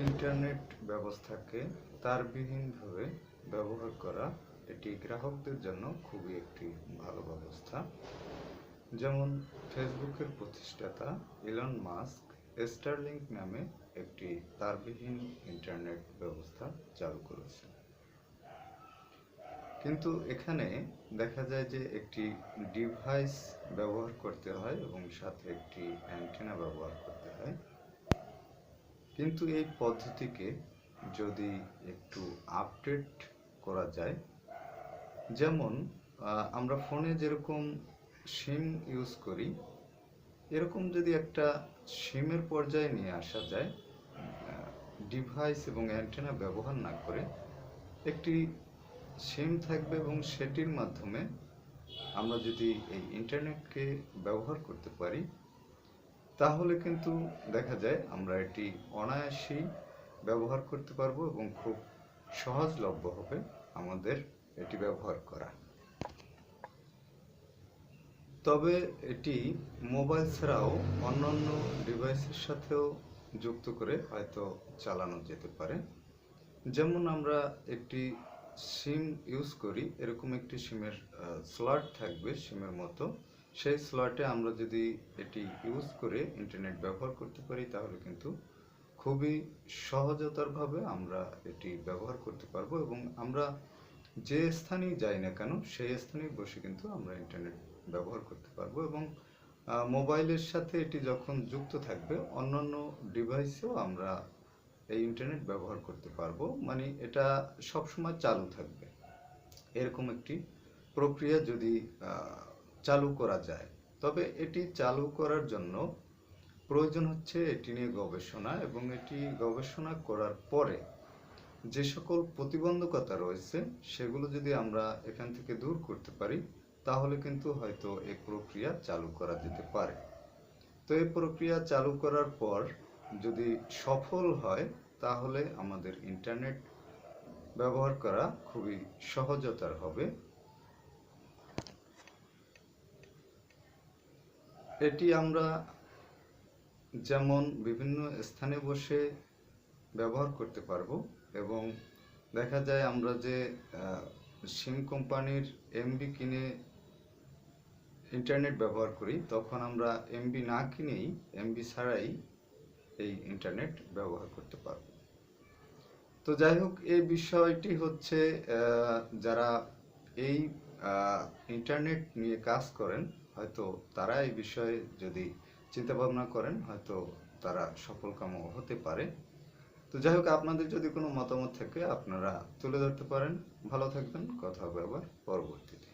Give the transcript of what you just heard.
Internet ব্যবস্থাকে তারবিহীনভাবে ব্যবহার করা এটি গ্রাহকদের জন্য খুবই একটি ভালো ব্যবস্থা। যেমন ফেসবুকের প্রতিষ্ঠাতা ইলন মাস্ক স্টারলিংক নামে একটি তারবিহীন ইন্টারনেট ব্যবস্থা চালু করেছে কিন্তু এখানে দেখা যায় যে একটি ডিভাইস ব্যবহার করতে হয় এবং সাথে একটি অ্যান্টেনা ব্যবহার করতে হয়। কিন্তু এই পদ্ধতিকে যদি একটু আপডেট করা যায়, যেমন আমরা ফোনে যেরকম সিম ইউজ করি, এরকম যদি একটা সিমের পর্যায়ে নিয়ে আসা যায় ডিভাইস এবং অ্যান্টেনা ব্যবহার না করে, একটি সিম থাকবে এবং সেটির মাধ্যমে আমরা যদি এই ইন্টারনেটকে ব্যবহার করতে পারি তাহলে কিন্তু দেখা যায় আমরা এটি অনায়াসেই ব্যবহার করতে পারব এবং খুব সহজলভ্য হবে আমাদের এটি ব্যবহার করা। তবে এটি মোবাইল ছাড়াও অন্যান্য ডিভাইসের সাথেও যুক্ত করে হয়তো চালানো যেতে পারে। যেমন আমরা একটি সিম ইউজ করি, এরকম একটি সিমের স্লট থাকবে সিমের মতো। সেই স্লটে আমরা যদি এটি ইউজ করে ইন্টারনেট ব্যবহার করতে পারি, তাহলে কিন্তু খুবই সহজতরভাবে আমরা এটি ব্যবহার করতে পারব এবং আমরা যে স্থানেই যাই না কেন, সেই স্থানে বসে কিন্তু আমরা ইন্টারনেট ব্যবহার করতে পারব এবং মোবাইলের সাথে এটি যখন যুক্ত থাকবে, অন্যান্য ডিভাইসেও আমরা এই ইন্টারনেট ব্যবহার করতে পারব। মানে এটা সবসময় চালু থাকবে। এরকম একটি প্রক্রিয়া যদি চালু করা যায়। তবে এটি চালু করার জন্য প্রয়োজন হচ্ছে এটি নিয়ে গবেষণা এবং এটি গবেষণা করার পরে যে সকল প্রতিবন্ধকতা রয়েছে, সেগুলো যদি আমরা এখান থেকে দূর করতে পারি, তাহলে কিন্তু হয়তো এই প্রক্রিয়া চালু করা যেতে পারে। তো এই প্রক্রিয়া চালু করার পর যদি সফল হয়, তাহলে আমাদের ইন্টারনেট ব্যবহার করা খুবই সহজতর হবে। এটি আমরা যেমন বিভিন্ন স্থানে বসে ব্যবহার করতে পারব এবং দেখা যায় আমরা যে সিম কোম্পানির এমবি কিনে ইন্টারনেট ব্যবহার করি, তখন আমরা এমবি না কিনেই এমবি ছাড়াই এই ইন্টারনেট ব্যবহার করতে পারব। তো যাই হোক এই বিষয়টি হচ্ছে যারা এই ইন্টারনেট নিয়ে কাজ করেন হয়তো তারা এই বিষয়ে যদি চিন্তা ভাবনা করেন, হয়তো তারা সফলকাম হতে পারে। তো যাই হোক, আপনাদের যদি কোনো মতামত থাকে, আপনারা তুলে ধরতে পারেন। ভালো থাকবেন, কথা হবে আবার পরবর্তীতে।